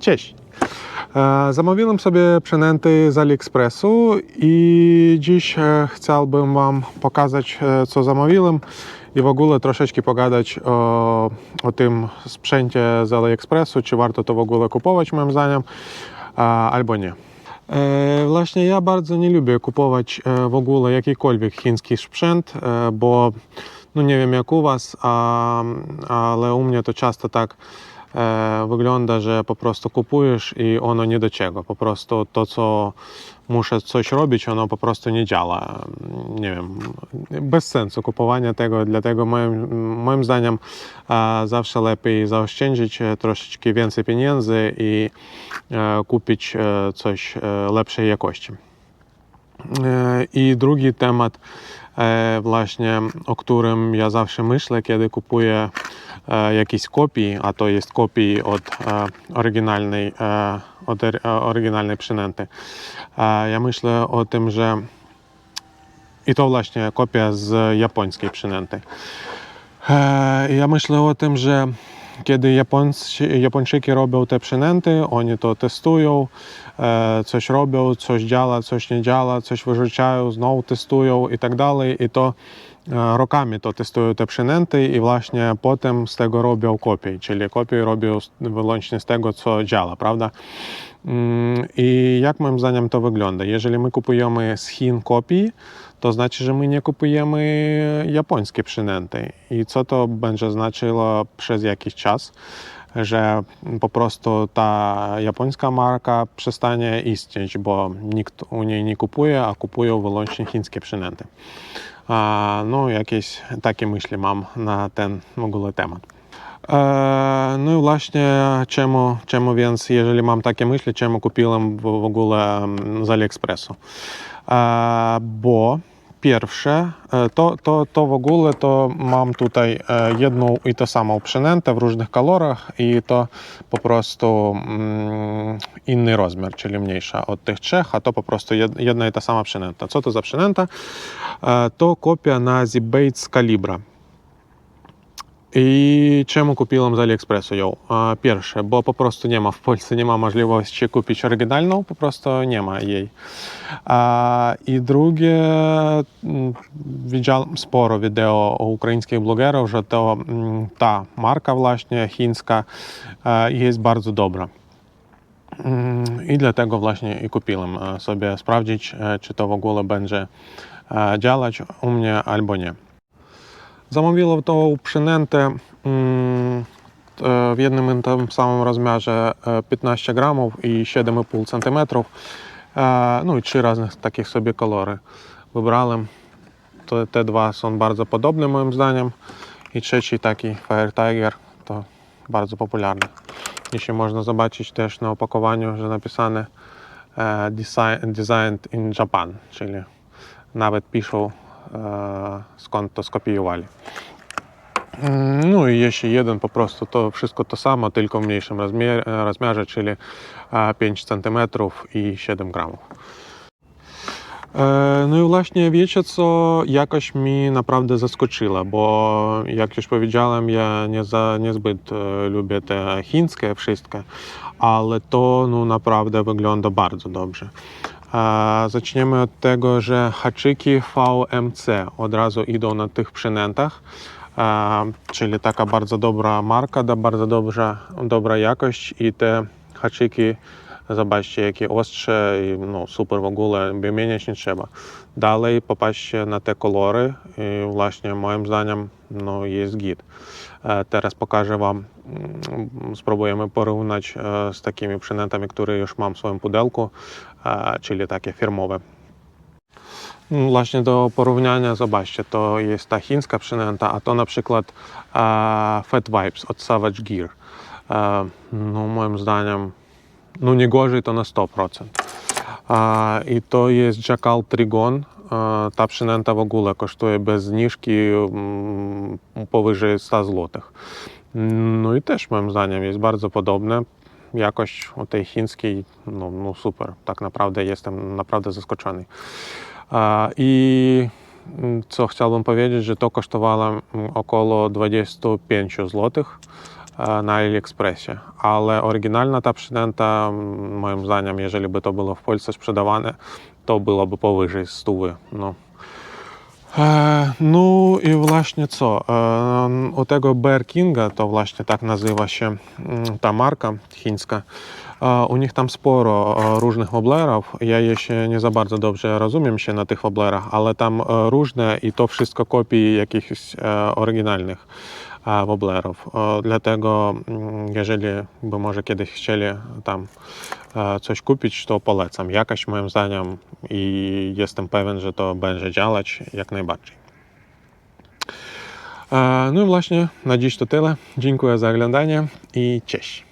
Cześć! E, Zamówiłem sobie przynęty z AliExpressu i dziś e, chciałbym Wam pokazać, e, co zamówiłem i w ogóle troszeczkę pogadać o, o tym sprzęcie z AliExpressu, czy warto to w ogóle kupować moim zdaniem, albo nie. Właśnie ja bardzo nie lubię kupować w ogóle jakikolwiek chiński sprzęt, bo no nie wiem jak u Was, ale u mnie to często tak wygląda, że po prostu kupujesz i ono nie do czego. Po prostu to, co muszę coś robić, ono po prostu nie działa. Nie wiem, bez sensu kupowania tego, dlatego moim, moim zdaniem e, zawsze lepiej zaoszczędzić e, troszeczkę więcej pieniędzy i e, kupić e, coś e, lepszej jakości. E, I drugi temat, e, właśnie o którym ja zawsze myślę, kiedy kupuję od e, oryginalnej, e, od or- e, oryginalnej przynęty. E, Ja myślę o tym, że i to właśnie kopia z japońskiej przynęty. E, Ja myślę o tym, że kiedy Japońcy, Japończyki robią te przynęty, oni to testują, e, coś robią, coś działa, coś nie działa, coś wyrzucają, znowu testują i tak dalej. I to rokami to testują te przynęty i właśnie potem z tego robią kopii, czyli kopii robią wyłącznie z tego, co działa, prawda? I jak moim zdaniem to wygląda? Jeżeli my kupujemy z Chin kopii, to znaczy, że my nie kupujemy japońskie przynęty. I co to będzie znaczyło przez jakiś czas? Że po prostu ta japońska marka przestanie istnieć, bo nikt u niej nie kupuje, a kupują wyłącznie chińskie przynęty. E, No i właśnie czemu, czemu więc, jeżeli mam takie myśli, czemu kupiłem w, w ogóle mm, z AliExpressu? E, Bo e, e, prostu mm, inny rozmiar, czyli mniejsza od tych trzech, a to po prostu jed- jedna i ta sama przynęta. Co to za przynęta? E, To kopia na ZBait z Calibra. І чому купив з Аліекспресу його? Перше, бо попросту нема в Польщі нема можливості купити оригінальну, попросту нема її. А, І друге, віджав споро відео українських блогерів, що то, та марка власне, хінська є дуже добра. І для того власне і купив е, собі справді, е, чи то в ogóle буде działać у мене або ні. Замовіло того пшененте е, єдним тим самим розмяже е, 15 грамів і ще 9,5 сантиметрів. Е, ну і три різних таких собі колори. Вибрали Т2 сон дуже подобні, моїм зданням. І третій такий Fire Tiger, то дуже популярний. І ще можна побачити теж на опакуванні вже написане Designed in Japan, czyli nawet piszą skąd to skopiowali. Ну и еще один попросту то wszystko то само, только в меньшем размере, размере czyli 5 см і 7 грамів. Е, ну і власне віче це якось мені направду заскочило, бо як już powiedziałem, я не, за, не збит е, люблю хінське wszystko, але то ну, naprawdę wygląda bardzo dobrze. Zaczniemy od tego, że haczyki VMC od razu idą na tych przynętach, czyli taka bardzo dobra marka, bardzo dobrze, dobra jakość i te haczyki Zobaczcie, jakie ostrze no, super w ogóle, wymieniać nie trzeba. Dalej popatrzcie na te kolory i właśnie moim zdaniem no, jest git. E, Teraz pokażę Wam, mm, spróbujemy porównać e, z takimi przynętami, które już mam w swoim pudełku, e, czyli takie firmowe. Mm, Właśnie do porównania, zobaczcie, to jest ta chińska przynęta, a to na przykład Fat Vibes od Savage Gear. No moim zdaniem Ну, не гожий, то на 100%. А, І то є Джакал Трігон. Та пшенента вагула коштує без ніжки повиже 100 злотих. Ну і теж моїм знанням є дуже подобне. Якось отей хінський, ну ну супер. Так направді я там направді заскочений. А, І це хотів вам повідомити, що то коштувало около 25 злотих. Е, на Аліекспресі. Але оригінальна та пшенента, моїм знанням, якщо би то було в Польщі спридаване, то було б повиже стуви. Ну. E, ну і власне це. Е, e, у того Беркінга, то власне так назива ще та марка хінська. E, у них там споро różnych воблерів. Я ще не за bardzo dobrze розумію ще на тих воблерах, але там różne і то wszystko копії якихось оригінальних. Woblerów. Dlatego, mm, jeżeli by może kiedyś chcieli tam coś kupić, to polecam. Jakość moim zdaniem i jestem pewien, że to będzie działać jak najbardziej. No i właśnie na dziś to tyle. Dziękuję za oglądanie i cześć.